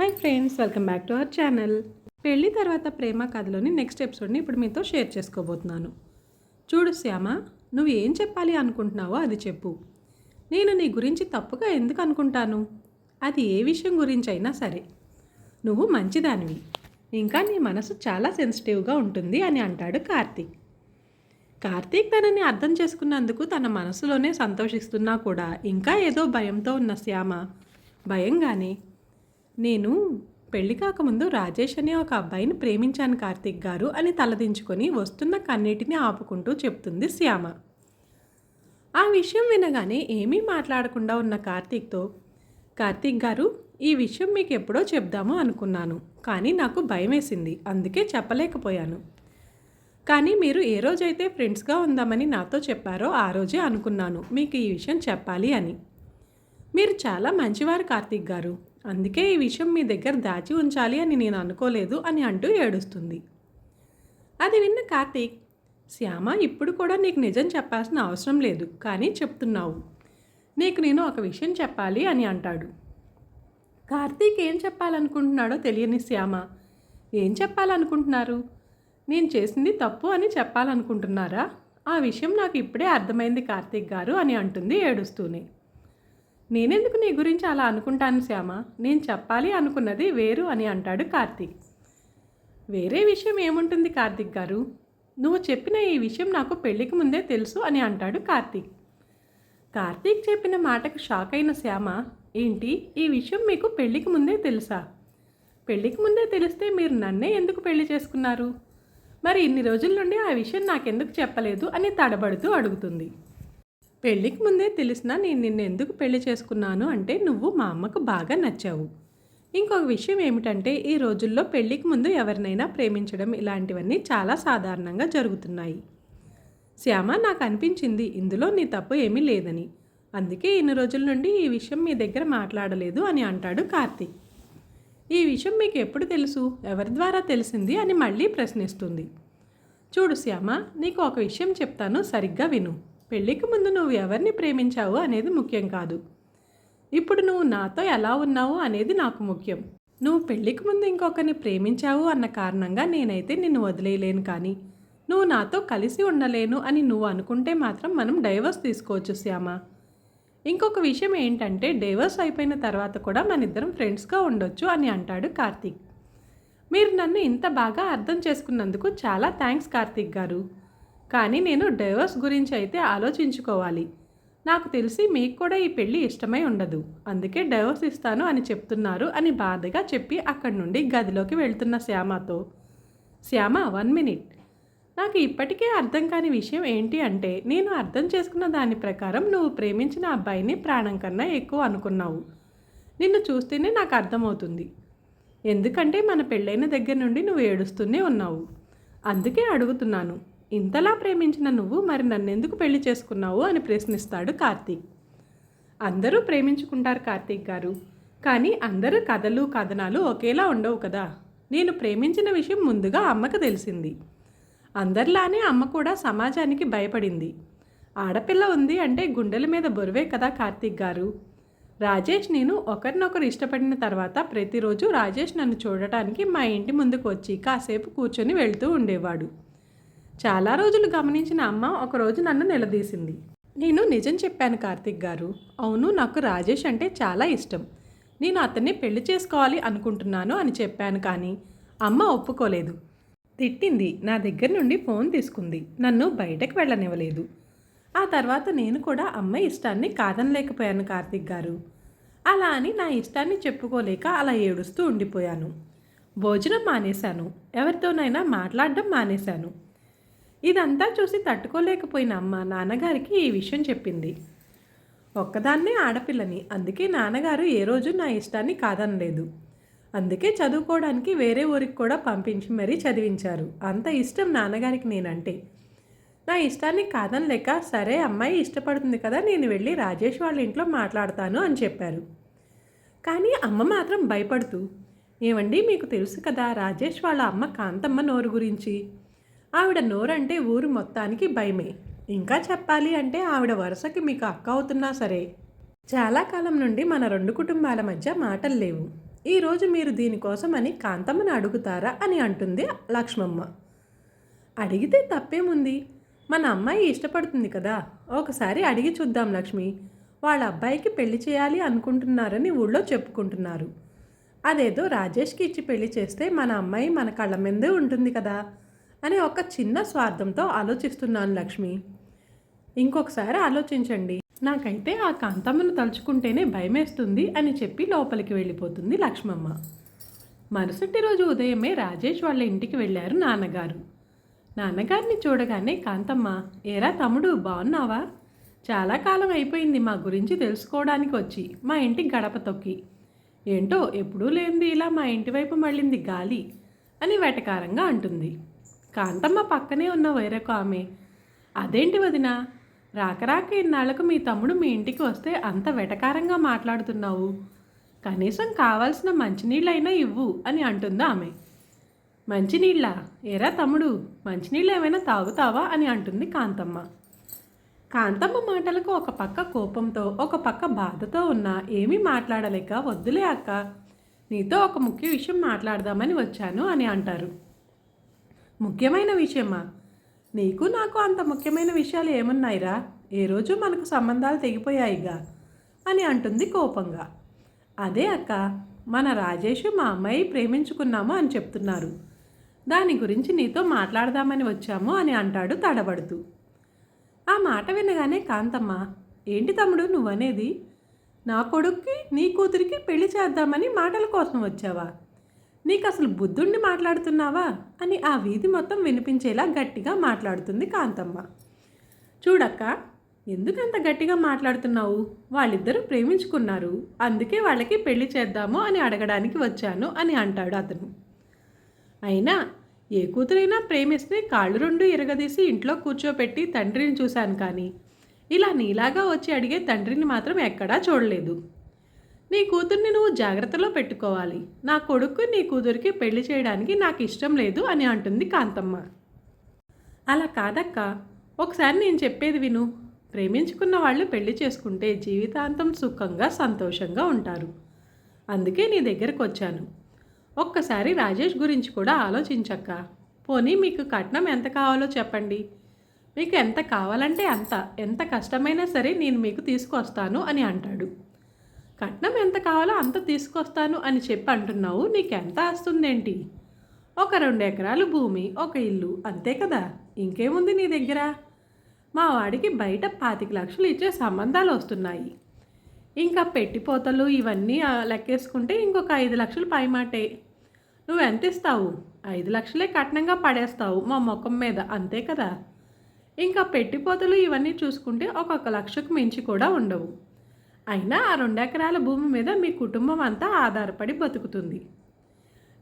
Hi friends welcome back to our channel పెళ్ళి తర్వాత ప్రేమ కథలోని నెక్స్ట్ ఎపిసోడ్ని ఇప్పుడు మీతో షేర్ చేసుకోబోతున్నాను. చూడు శ్యామ నువ్వు ఏం చెప్పాలి అనుకుంటున్నావో అది చెప్పు. నేను నీ గురించి తప్పుగా ఎందుకు అనుకుంటాను? అది ఏ విషయం గురించి అయినా సరే. నువ్వు మంచిదానివి. ఇంకా నీ మనసు చాలా సెన్సిటివ్గా ఉంటుంది అని అంటాడు కార్తీక్. కార్తీక్ తనని అర్థం చేసుకున్నందుకు తన మనసులోనే సంతోషిస్తున్నా కూడా ఇంకా ఏదో భయంతో ఉన్న శ్యామ భయంగానే నేను పెళ్ళి కాకముందు రాజేష్ అనే ఒక అబ్బాయిని ప్రేమించాను కార్తీక్ గారు అని తలదించుకొని వస్తున్న కన్నీటిని ఆపుకుంటూ చెప్తుంది శ్యామ. ఆ విషయం వినగానే ఏమీ మాట్లాడకుండా ఉన్న కార్తీక్తో కార్తీక్ గారు ఈ విషయం మీకు ఎప్పుడో చెప్దాము అనుకున్నాను కానీ నాకు భయం వేసింది అందుకే చెప్పలేకపోయాను. కానీ మీరు ఏ రోజైతే ఫ్రెండ్స్గా ఉందామని నాతో చెప్పారో ఆ రోజే అనుకున్నాను మీకు ఈ విషయం చెప్పాలి అని. మీరు చాలా మంచివారు కార్తీక్ గారు అందుకే ఈ విషయం మీ దగ్గర దాచి ఉంచాలి అని నేను అనుకోలేదు అని అంటూ ఏడుస్తుంది. అది విన్న కార్తీక్ శ్యామ ఇప్పుడు కూడా నీకు నిజం చెప్పాల్సిన అవసరం లేదు కానీ చెప్తున్నావు. నీకు నేను ఒక విషయం చెప్పాలి అని అంటాడు. కార్తీక్ ఏం చెప్పాలనుకుంటున్నాడో తెలియని శ్యామ ఏం చెప్పాలనుకుంటున్నారు? నేను చేసింది తప్పు అని చెప్పాలనుకుంటున్నారా? ఆ విషయం నాకు ఇప్పుడే అర్థమైంది కార్తీక్ గారు అని అంటుంది ఏడుస్తూనే. నేనెందుకు నీ గురించి అలా అనుకుంటాను శ్యామ? నేను చెప్పాలి అనుకున్నది వేరు అని అంటాడు కార్తీక్. వేరే విషయం ఏముంటుంది కార్తీక్ గారు? నువ్వు చెప్పిన ఈ విషయం నాకు పెళ్ళికి ముందే తెలుసు అని అంటాడు కార్తీక్. కార్తీక్ చెప్పిన మాటకు షాక్ అయిన శ్యామ ఏంటి ఈ విషయం మీకు పెళ్ళికి ముందే తెలుసా? పెళ్ళికి ముందే తెలిస్తే మీరు నన్నే ఎందుకు పెళ్ళి చేసుకున్నారు? మరి ఇన్ని రోజుల నుండి ఆ విషయం నాకెందుకు చెప్పలేదు అని తడబడుతూ అడుగుతుంది. పెళ్ళికి ముందే తెలిసినా నేను నిన్ను ఎందుకు పెళ్ళి చేసుకున్నాను అంటే నువ్వు మా అమ్మకు బాగా నచ్చావు. ఇంకొక విషయం ఏమిటంటే ఈ రోజుల్లో పెళ్ళికి ముందు ఎవరినైనా ప్రేమించడం ఇలాంటివన్నీ చాలా సాధారణంగా జరుగుతున్నాయి. శ్యామ నాకు అనిపించింది ఇందులో నీ తప్పు ఏమీ లేదని. అందుకే ఇన్ని రోజుల నుండి ఈ విషయం మీ దగ్గర మాట్లాడలేదు అని అంటాడు కార్తీక్. ఈ విషయం మీకు ఎప్పుడు తెలుసు? ఎవరి ద్వారా తెలిసింది అని మళ్ళీ ప్రశ్నిస్తుంది. చూడు శ్యామ నీకు ఒక విషయం చెప్తాను సరిగ్గా విను. పెళ్ళికి ముందు నువ్వు ఎవరిని ప్రేమించావు అనేది ముఖ్యం కాదు. ఇప్పుడు నువ్వు నాతో ఎలా ఉన్నావు అనేది నాకు ముఖ్యం. నువ్వు పెళ్ళికి ముందు ఇంకొకరిని ప్రేమించావు అన్న కారణంగా నేనైతే నిన్ను వదిలేయలేను కానీ నువ్వు నాతో కలిసి ఉండలేను అని నువ్వు అనుకుంటే మాత్రం మనం డైవర్స్ తీసుకోవచ్చు శ్యామ. ఇంకొక విషయం ఏంటంటే డైవర్స్ అయిపోయిన తర్వాత కూడా మన ఇద్దరం ఫ్రెండ్స్గా ఉండొచ్చు అని అంటాడు కార్తీక్. మీరు నన్ను ఇంత బాగా అర్థం చేసుకున్నందుకు చాలా థ్యాంక్స్ కార్తీక్ గారు. కానీ నేను డైవర్స్ గురించి అయితే ఆలోచించుకోవాలి. నాకు తెలిసి మీకు కూడా ఈ పెళ్ళి ఇష్టమై ఉండదు. అందుకే డైవర్స్ ఇస్తాను అని చెప్తున్నారు అని బాధగా చెప్పి అక్కడి నుండి గదిలోకి వెళ్తున్న శ్యామతో. Shyama one minute. నాకు ఇప్పటికే అర్థం కాని విషయం ఏంటి అంటే నేను అర్థం చేసుకున్న దాని ప్రకారం నువ్వు ప్రేమించిన అబ్బాయిని ప్రాణం కన్నా ఎక్కువ అనుకున్నావు. నిన్ను చూస్తేనే నాకు అర్థమవుతుంది. ఎందుకంటే మన పెళ్ళైన దగ్గర నుండి నువ్వు ఏడుస్తూనే ఉన్నావు. అందుకే అడుగుతున్నాను. ఇంతలా ప్రేమించిన నువ్వు మరి నన్నెందుకు పెళ్ళి చేసుకున్నావు అని ప్రశ్నిస్తాడు కార్తీక్. అందరూ ప్రేమించుకుంటారు కార్తీక్ గారు. కానీ అందరూ కథలు కథనాలు ఒకేలా ఉండవు కదా. నేను ప్రేమించిన విషయం ముందుగా అమ్మకు తెలిసింది. అందరిలానే అమ్మ కూడా సమాజానికి భయపడింది. ఆడపిల్ల ఉంది అంటే గుండెల మీద బొరువే కదా కార్తీక్ గారు. రాజేష్ నేను ఒకరినొకరు ఇష్టపడిన తర్వాత ప్రతిరోజు రాజేష్ నన్ను చూడటానికి మా ఇంటి ముందుకు వచ్చి కాసేపు కూర్చొని వెళ్తూ ఉండేవాడు. చాలా రోజులు గమనించిన అమ్మ ఒకరోజు నన్ను నిలదీసింది. నేను నిజం చెప్పాను కార్తిక్ గారు. అవును నాకు రాజేష్ అంటే చాలా ఇష్టం. నేను అతన్ని పెళ్ళి చేసుకోవాలి అనుకుంటున్నాను అని చెప్పాను కానీ అమ్మ ఒప్పుకోలేదు. తిట్టింది. నా దగ్గర నుండి ఫోన్ తీసుకుంది. నన్ను బయటకు వెళ్ళనివ్వలేదు. ఆ తర్వాత నేను కూడా అమ్మ ఇష్టాన్ని కాదనలేకపోయాను కార్తిక్ గారు. అలా అని నా ఇష్టాన్ని చెప్పుకోలేక అలా ఏడుస్తూ ఉండిపోయాను. భోజనం మానేశాను. ఎవరితోనైనా మాట్లాడడం మానేశాను. ఇదంతా చూసి తట్టుకోలేకపోయిన అమ్మ నాన్నగారికి ఈ విషయం చెప్పింది. ఒక్కదాన్నే ఆడపిల్లని అందుకే నాన్నగారు ఏ రోజు నా ఇష్టాన్ని కాదనలేదు. అందుకే చదువుకోవడానికి వేరే ఊరికి కూడా పంపించి మరీ చదివించారు. అంత ఇష్టం నాన్నగారికి నేనంటే. నా ఇష్టాన్ని కాదనలేక సరే అమ్మాయి ఇష్టపడుతుంది కదా నేను వెళ్ళి రాజేష్ వాళ్ళ ఇంట్లో మాట్లాడతాను అని చెప్పారు. కానీ అమ్మ మాత్రం భయపడుతూ ఏమండి మీకు తెలుసు కదా రాజేష్ వాళ్ళ అమ్మ కాంతమ్మ నోరు గురించి? ఆవిడ నోరంటే ఊరు మొత్తానికి భయమే. ఇంకా చెప్పాలి అంటే ఆవిడ వరుసకి మీకు అక్క అవుతున్నా సరే. చాలా కాలం నుండి మన రెండు కుటుంబాల మధ్య మాటలు లేవు. ఈరోజు మీరు దీనికోసం అని కాంతమ్మని అడుగుతారా అని అంటుంది లక్ష్మమ్మ. అడిగితే తప్పేముంది? మన అమ్మాయి ఇష్టపడుతుంది కదా. ఒకసారి అడిగి చూద్దాం లక్ష్మి. వాళ్ళ అబ్బాయికి పెళ్ళి చేయాలి అనుకుంటున్నారని ఊళ్ళో చెప్పుకుంటున్నారు. అదేదో రాజేష్కి ఇచ్చి పెళ్ళి చేస్తే మన అమ్మాయి మన కళ్ళ మీదే ఉంటుంది కదా. అనే ఒక చిన్న స్వార్థంతో ఆలోచిస్తున్నాను లక్ష్మి. ఇంకొకసారి ఆలోచించండి. నాకైతే ఆ కాంతమ్మను తలుచుకుంటేనే భయమేస్తుంది అని చెప్పి లోపలికి వెళ్ళిపోతుంది లక్ష్మమ్మ. మరుసటి రోజు ఉదయమే రాజేష్ వాళ్ళ ఇంటికి వెళ్ళారు నాన్నగారు. నాన్నగారిని చూడగానే కాంతమ్మ ఏరా తమ్ముడు బాగున్నావా చాలా కాలం అయిపోయింది మా గురించి తెలుసుకోవడానికి వచ్చి మా ఇంటికి గడప తొక్కి. ఏంటో ఎప్పుడూ లేనిది ఇలా మా ఇంటి వైపు మళ్ళింది గాలి అని వెటకారంగా అంటుంది. కాంతమ్మ పక్కనే ఉన్న వేరొక ఆమె. అదేంటి వదిన? రాకరాక ఇన్నాళ్ళకు మీ తమ్ముడు మీ ఇంటికి వస్తే అంత వెటకారంగా మాట్లాడుతున్నావు. కనీసం కావాల్సిన మంచినీళ్ళైనా ఇవ్వు అని అంటుందా ఆమె. మంచినీళ్ళ? ఏరా తమ్ముడు మంచినీళ్ళు ఏమైనా తాగుతావా? అని అంటుంది కాంతమ్మ. కాంతమ్మ మాటలకు ఒక పక్క కోపంతో ఒక పక్క బాధతో ఉన్నా ఏమీ మాట్లాడలేక వద్దులే అక్క. నీతో ఒక ముఖ్య విషయం మాట్లాడదామని వచ్చాను అని అంటారు. ముఖ్యమైన విషయమా? నీకు నాకు అంత ముఖ్యమైన విషయాలు ఏమున్నాయిరా? ఏ రోజు మనకు సంబంధాలు తెగిపోయాయిగా? అని అంటుంది కోపంగా. అదే అక్క మన రాజేష్ మా అమ్మాయి ప్రేమించుకున్నాము అని చెప్తున్నారు. దాని గురించి నీతో మాట్లాడదామని వచ్చాము అని అంటాడు తడబడుతూ. ఆ మాట వినగానే కాంతమ్మ ఏంటి తమ్ముడు నువ్వనేది? నా కొడుక్కి నీ కూతురికి పెళ్ళి చేద్దామని మాటల కోసం వచ్చావా? నీకు అసలు బుద్ధుణ్ణి మాట్లాడుతున్నావా? అని ఆ వీధి మొత్తం వినిపించేలా గట్టిగా మాట్లాడుతుంది కాంతమ్మ. చూడక్క ఎందుకంత గట్టిగా మాట్లాడుతున్నావు? వాళ్ళిద్దరూ ప్రేమించుకున్నారు. అందుకే వాళ్ళకి పెళ్ళి చేద్దాము అని అడగడానికి వచ్చాను అని అంటాడు అతను. అయినా ఏ కూతురైనా ప్రేమిస్తే కాళ్ళు రెండు ఇరగదీసి ఇంట్లో కూర్చోపెట్టి తండ్రిని చూశాను కానీ ఇలా నీలాగా వచ్చి అడిగే తండ్రిని మాత్రం ఎక్కడా చూడలేదు. నీ కూతుర్ని నువ్వు జాగ్రత్తలో పెట్టుకోవాలి. నా కొడుకు నీ కూతురికి పెళ్ళి చేయడానికి నాకు ఇష్టం లేదు అని అంటుంది కాంతమ్మ. అలా కాదక్క. ఒకసారి నేను చెప్పేది విను. ప్రేమించుకున్న వాళ్ళు పెళ్ళి చేసుకుంటే జీవితాంతం సుఖంగా సంతోషంగా ఉంటారు. అందుకే నీ దగ్గరకు వచ్చాను. ఒక్కసారి రాజేష్ గురించి కూడా ఆలోచించక్క. పోనీ మీకు కట్నం ఎంత కావాలో చెప్పండి. మీకు ఎంత కావాలంటే అంత. ఎంత కష్టమైనా సరే నేను మీకు తీసుకొస్తాను అని అంటాడు. కట్నం ఎంత కావాలో అంత తీసుకొస్తాను అని చెప్పి అంటున్నావు నీకెంత వస్తుందేంటి ఒక రెండు ఎకరాలు భూమి ఒక ఇల్లు అంతే కదా? ఇంకేముంది నీ దగ్గర? మా వాడికి బయట పాతిక లక్షలు ఇచ్చే సంబంధాలు వస్తున్నాయి. ఇంకా పెట్టిపోతలు ఇవన్నీ లెక్కేసుకుంటే ఇంకొక ఐదు లక్షలు పైమాటే. నువ్వు ఎంత ఇస్తావు? ఐదు లక్షలే కట్నంగా పడేస్తావు మా ముఖం మీద అంతే కదా? ఇంకా పెట్టిపోతలు ఇవన్నీ చూసుకుంటే ఒక్కొక్క లక్షకు మించి కూడా ఉండవు. అయినా ఆ రెండు ఎకరాల భూమి మీద మీ కుటుంబం అంతా ఆధారపడి బతుకుతుంది.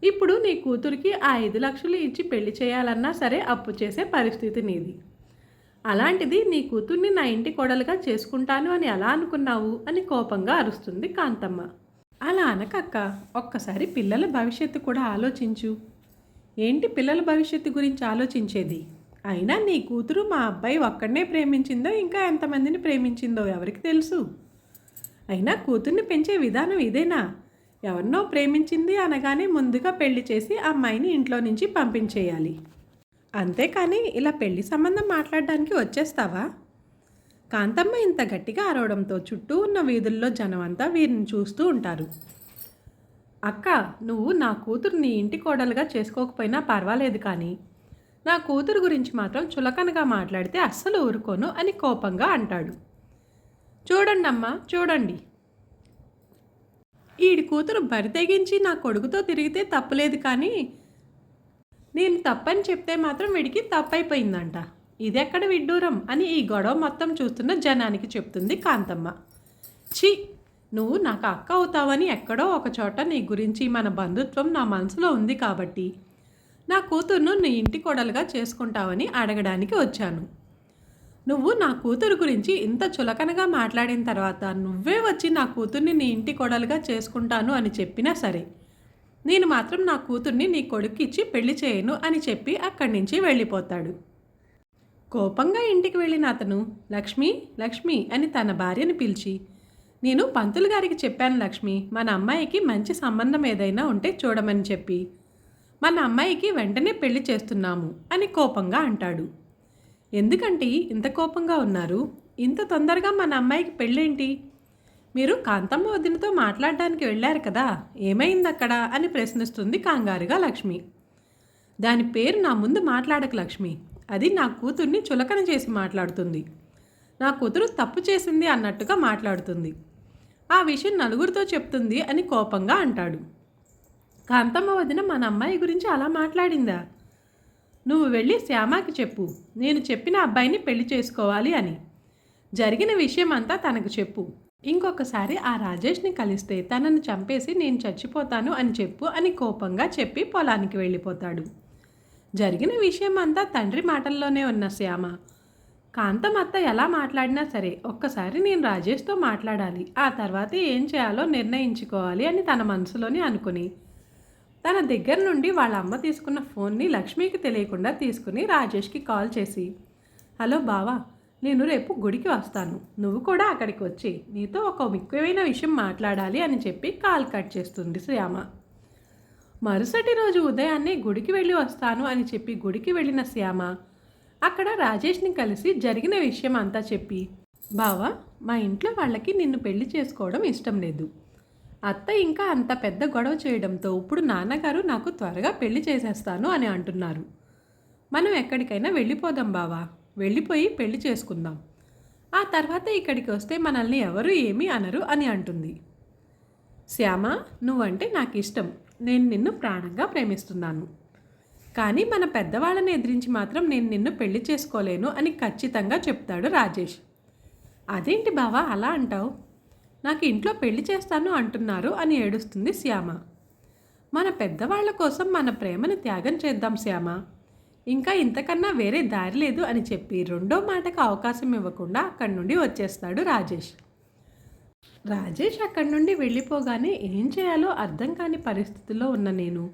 ఇప్పుడు నీ కూతురికి ఆ ఐదు లక్షలు ఇచ్చి పెళ్ళి చేయాలన్నా సరే అప్పు చేసే పరిస్థితి నీది. అలాంటిది నీ కూతుర్ని నా ఇంటి కొడలుగా చేసుకుంటాను అని ఎలా అనుకున్నావు అని కోపంగా అరుస్తుంది కాంతమ్మ. అలా అనకక్క ఒక్కసారి పిల్లల భవిష్యత్తు కూడా ఆలోచించు. ఏంటి పిల్లల భవిష్యత్తు గురించి ఆలోచించేది? అయినా నీ కూతురు మా అబ్బాయి ఒక్కడనే ప్రేమించిందో ఇంకా ఎంతమందిని ప్రేమించిందో ఎవరికి తెలుసు? అయినా కూతుర్ని పెంచే విధానం ఇదేనా? ఎవరినో ప్రేమించింది అనగానే ముందుగా పెళ్ళి చేసి అమ్మాయిని ఇంట్లో నుంచి పంపించేయాలి. అంతేకాని ఇలా పెళ్ళి సంబంధం మాట్లాడడానికి వచ్చేస్తావా? కాంతమ్మ ఇంత గట్టిగా అరవడంతో చుట్టూ ఉన్న వీధుల్లో జనం అంతా వీరిని చూస్తూ ఉంటారు. అక్క నువ్వు నా కూతుర్ని ఇంటి కోడలుగా చేసుకోకపోయినా పర్వాలేదు కానీ నా కూతురు గురించి మాత్రం చులకనగా మాట్లాడితే అస్సలు ఊరుకోను అని కోపంగా అంటాడు. చూడండి అమ్మా చూడండి. ఈడి కూతురు బరి తెగించి నా కొడుకుతో తిరిగితే తప్పలేదు కానీ నేను తప్పని చెప్తే మాత్రం వీడికి తప్పైపోయిందంట. ఇదెక్కడ విడ్డూరం అని ఈ గొడవ మొత్తం చూస్తున్న జనానికి చెప్తుంది కాంతమ్మ. ఛీ నువ్వు నాకు అక్క అవుతావని ఎక్కడో ఒక చోట నీ గురించి మన బంధుత్వం నా మనసులో ఉంది కాబట్టి నా కూతుర్ను నీ ఇంటి కొడలుగా చేసుకుంటావని అడగడానికి వచ్చాను. నువ్వు నా కూతురు గురించి ఇంత చులకనగా మాట్లాడిన తర్వాత నువ్వే వచ్చి నా కూతుర్ని నీ ఇంటి కొడలుగా చేసుకుంటాను అని చెప్పినా సరే నేను మాత్రం నా కూతుర్ని నీ కొడుక్కిచ్చి పెళ్ళి చేయను అని చెప్పి అక్కడి నుంచి వెళ్ళిపోతాడు. కోపంగా ఇంటికి వెళ్ళిన అతను లక్ష్మి లక్ష్మి అని తన భార్యను పిలిచి నేను పంతులు గారికి చెప్పాను లక్ష్మి మన అమ్మాయికి మంచి సంబంధం ఏదైనా ఉంటే చూడమని చెప్పి మన అమ్మాయికి వెంటనే పెళ్ళి చేస్తున్నాము అని కోపంగా అంటాడు. ఎందుకంటే ఇంత కోపంగా ఉన్నారు? ఇంత తొందరగా మన అమ్మాయికి పెళ్ళేంటి? మీరు కాంతమ్మ వదినతో మాట్లాడడానికి వెళ్ళారు కదా ఏమైంది అక్కడ అని ప్రశ్నిస్తుంది కంగారుగా లక్ష్మి. దాని పేరు నా ముందు మాట్లాడక లక్ష్మి. అది నా కూతుర్ని చులకన చేసి మాట్లాడుతుంది. నా కూతురు తప్పు చేసింది అన్నట్టుగా మాట్లాడుతుంది. ఆ విషయం నలుగురితో చెప్తుంది అని కోపంగా అంటాడు. కాంతమ్మ వదిన మన అమ్మాయి గురించి అలా మాట్లాడిందా? నువ్వు వెళ్ళి శ్యామాకి చెప్పు. నేను చెప్పిన అబ్బాయిని పెళ్ళి చేసుకోవాలి అని. జరిగిన విషయం అంతా తనకు చెప్పు. ఇంకొకసారి ఆ రాజేష్ని కలిస్తే తనను చంపేసి నేను చచ్చిపోతాను అని చెప్పు అని కోపంగా చెప్పి పొలానికి వెళ్ళిపోతాడు. జరిగిన విషయం అంతా తండ్రి మాటల్లోనే ఉన్న శ్యామ. కాంతమత్త ఎలా మాట్లాడినా సరే ఒక్కసారి నేను రాజేష్తో మాట్లాడాలి. ఆ తర్వాత ఏం చేయాలో నిర్ణయించుకోవాలి అని తన మనసులోనే అనుకుని తన దగ్గర నుండి వాళ్ళ అమ్మ తీసుకున్న ఫోన్ని లక్ష్మికి తెలియకుండా తీసుకుని రాజేష్కి కాల్ చేసి హలో బావా నేను రేపు గుడికి వస్తాను. నువ్వు కూడా అక్కడికి వచ్చి నీతో ఒక ముఖ్యమైన విషయం మాట్లాడాలి అని చెప్పి కాల్ కట్ చేస్తుంది శ్యామ. మరుసటి రోజు ఉదయాన్నే గుడికి వెళ్ళి వస్తాను అని చెప్పి గుడికి వెళ్ళిన శ్యామ అక్కడ రాజేష్ని కలిసి జరిగిన విషయం అంతా చెప్పి బావా మా ఇంట్లో వాళ్ళకి నిన్ను పెళ్ళి చేసుకోవడం ఇష్టం లేదు. అత్త ఇంకా అంత పెద్ద గొడవ చేయడంతో ఇప్పుడు నాన్నగారు నాకు త్వరగా పెళ్ళి చేసేస్తాను అని అంటున్నారు. మనం ఎక్కడికైనా వెళ్ళిపోదాం బావా. వెళ్ళిపోయి పెళ్ళి చేసుకుందాం. ఆ తర్వాత ఇక్కడికి వస్తే మనల్ని ఎవరు ఏమీ అనరు అని అంటుంది. శ్యామ నువ్వంటే నాకు ఇష్టం నేను నిన్ను ప్రాణంగా ప్రేమిస్తున్నాను. కానీ మన పెద్దవాళ్ళని ఎదిరించి మాత్రం నేను నిన్ను పెళ్ళి చేసుకోలేను అని ఖచ్చితంగా చెప్తాడు రాజేష్. అదేంటి బావా అలా అంటావు? నాకు ఇంట్లో పెళ్ళి చేస్తాను అంటున్నారు అని ఏడుస్తుంది శ్యామ. మన పెద్దవాళ్ళ కోసం మన ప్రేమను త్యాగం చేద్దాం శ్యామ. ఇంకా ఇంతకన్నా వేరే దారి లేదు అని చెప్పి రెండో మాటకు అవకాశం ఇవ్వకుండా అక్కడి నుండి వచ్చేస్తాడు రాజేష్. రాజేష్ అక్కడి నుండి వెళ్ళిపోగానే ఏం చేయాలో అర్థం కాని పరిస్థితిలో ఉన్న నేను.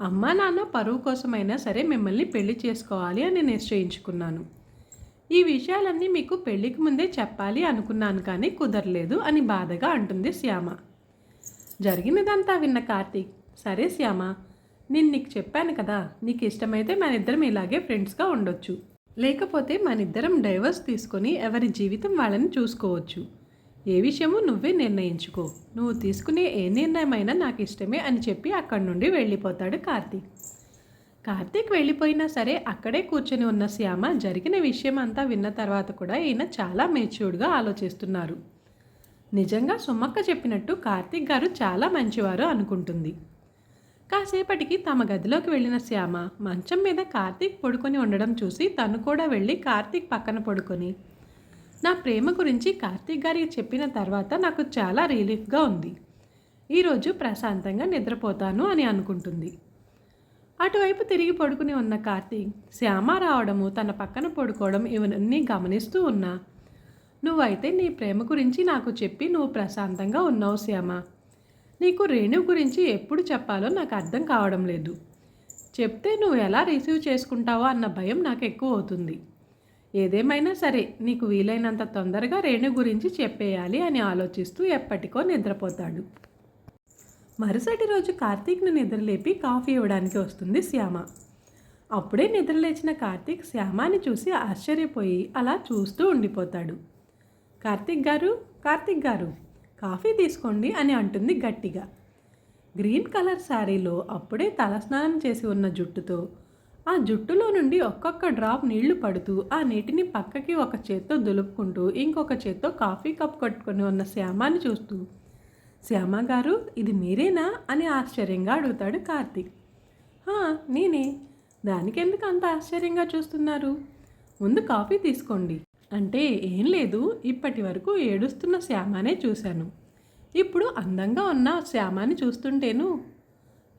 అమ్మా నాన్న పరువు కోసమైనా సరే మిమ్మల్ని పెళ్ళి చేసుకోవాలి అని నిశ్చయించుకున్నాను. ఈ విషయాలన్నీ మీకు పెళ్ళికి ముందే చెప్పాలి అనుకున్నాను కానీ కుదరలేదు అని బాధగా అంటుంది శ్యామ. జరిగినదంతా విన్న కార్తీక్ సరే శ్యామ నేను నీకు చెప్పాను కదా నీకు ఇష్టమైతే మన ఇద్దరం ఇలాగే ఫ్రెండ్స్గా ఉండొచ్చు. లేకపోతే మన ఇద్దరం డైవర్స్ తీసుకొని ఎవరి జీవితం వాళ్ళని చూసుకోవచ్చు. ఏ విషయమూ నువ్వే నిర్ణయించుకో. నువ్వు తీసుకునే ఏ నిర్ణయమైనా నాకు ఇష్టమే అని చెప్పి అక్కడి నుండి వెళ్ళిపోతాడు కార్తీక్. కార్తీక్ వెళ్ళిపోయినా సరే అక్కడే కూర్చొని ఉన్న శ్యామ జరిగిన విషయం అంతా విన్న తర్వాత కూడా ఈయన చాలా మెచ్యూర్డ్గా ఆలోచిస్తున్నారు. నిజంగా సుమ్మక్క చెప్పినట్టు కార్తీక్ గారు చాలా మంచివారు అనుకుంటుంది. కాసేపటికి తమ గదిలోకి వెళ్ళిన శ్యామ మంచం మీద కార్తీక్ పడుకొని ఉండడం చూసి తను కూడా వెళ్ళి కార్తీక్ పక్కన పడుకొని నా ప్రేమ గురించి కార్తీక్ గారికి చెప్పిన తర్వాత నాకు చాలా రిలీఫ్గా ఉంది. ఈరోజు ప్రశాంతంగా నిద్రపోతాను అని అనుకుంటుంది. అటువైపు తిరిగి పడుకుని ఉన్న కార్తీక్ శ్యామ రావడము తన పక్కన పడుకోవడం ఇవన్నీ గమనిస్తూ ఉన్నా. నువ్వైతే నీ ప్రేమ గురించి నాకు చెప్పి నువ్వు ప్రశాంతంగా ఉన్నావు శ్యామ. నీకు రేణు గురించి ఎప్పుడు చెప్పాలో నాకు అర్థం కావడం లేదు. చెప్తే నువ్వు ఎలా రిసీవ్ చేసుకుంటావో అన్న భయం నాకు ఎక్కువ అవుతుంది. ఏదేమైనా సరే నీకు వీలైనంత తొందరగా రేణు గురించి చెప్పేయాలి అని ఆలోచిస్తూ ఎప్పటికో నిద్రపోతాడు. మరుసటి రోజు కార్తీక్ను నిద్రలేపి కాఫీ ఇవ్వడానికి వస్తుంది శ్యామ. అప్పుడే నిద్రలేచిన కార్తీక్ శ్యామాని చూసి ఆశ్చర్యపోయి అలా చూస్తూ ఉండిపోతాడు. కార్తీక్ గారు కార్తీక్ గారు కాఫీ తీసుకోండి అని అంటుంది గట్టిగా. గ్రీన్ కలర్ శారీలో అప్పుడే తలస్నానం చేసి ఉన్న జుట్టుతో ఆ జుట్టులో నుండి ఒక్కొక్క డ్రాప్ నీళ్ళు పడుతూ ఆ నీటిని పక్కకి ఒక చేత్తో దులుపుకుంటూ ఇంకొక చేత్తో కాఫీ కప్ కట్టుకొని ఉన్న శ్యామాన్ని చూస్తూ శ్యామ గారు ఇది మీరేనా? అని ఆశ్చర్యంగా అడుగుతాడు కార్తీక్. నేనే. దానికెందుకు అంత ఆశ్చర్యంగా చూస్తున్నారు? ముందు కాఫీ తీసుకోండి. అంటే ఏం లేదు ఇప్పటి వరకు ఏడుస్తున్న శ్యామానే చూశాను. ఇప్పుడు అందంగా ఉన్న శ్యామాని చూస్తుంటేను.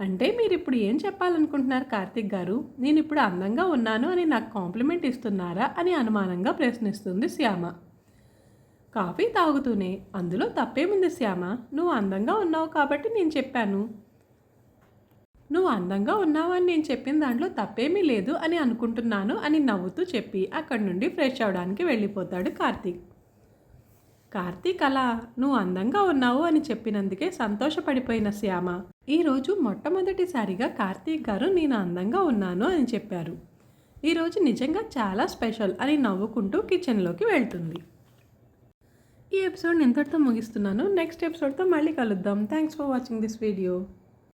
అంటే మీరు ఇప్పుడు ఏం చెప్పాలనుకుంటున్నారు కార్తిక్ గారు? నేను ఇప్పుడు అందంగా ఉన్నాను అని నాకు కాంప్లిమెంట్ ఇస్తున్నారా అని అనుమానంగా ప్రశ్నిస్తుంది శ్యామ. కాఫీ తాగుతూనే. అందులో తప్పేముంది శ్యామ? నువ్వు అందంగా ఉన్నావు కాబట్టి నేను చెప్పాను. నువ్వు అందంగా ఉన్నావు అని నేను చెప్పిన దాంట్లో తప్పేమీ లేదు అని అనుకుంటున్నాను అని నవ్వుతూ చెప్పి అక్కడి నుండి ఫ్రెష్ అవడానికి వెళ్ళిపోతాడు కార్తీక్. కార్తీక్ అలా నువ్వు అందంగా ఉన్నావు అని చెప్పినందుకే సంతోషపడిపోయిన శ్యామ. ఈరోజు మొట్టమొదటిసారిగా కార్తీక్ గారు నేను అందంగా ఉన్నాను అని చెప్పారు. ఈరోజు నిజంగా చాలా స్పెషల్ అని నవ్వుకుంటూ కిచెన్లోకి వెళ్తుంది. ఈ ఎపిసోడ్ని ఇంతటితో ముగిస్తున్నాను. నెక్స్ట్ ఎపిసోడ్తో మళ్ళీ కలుద్దాం. Thanks for watching this video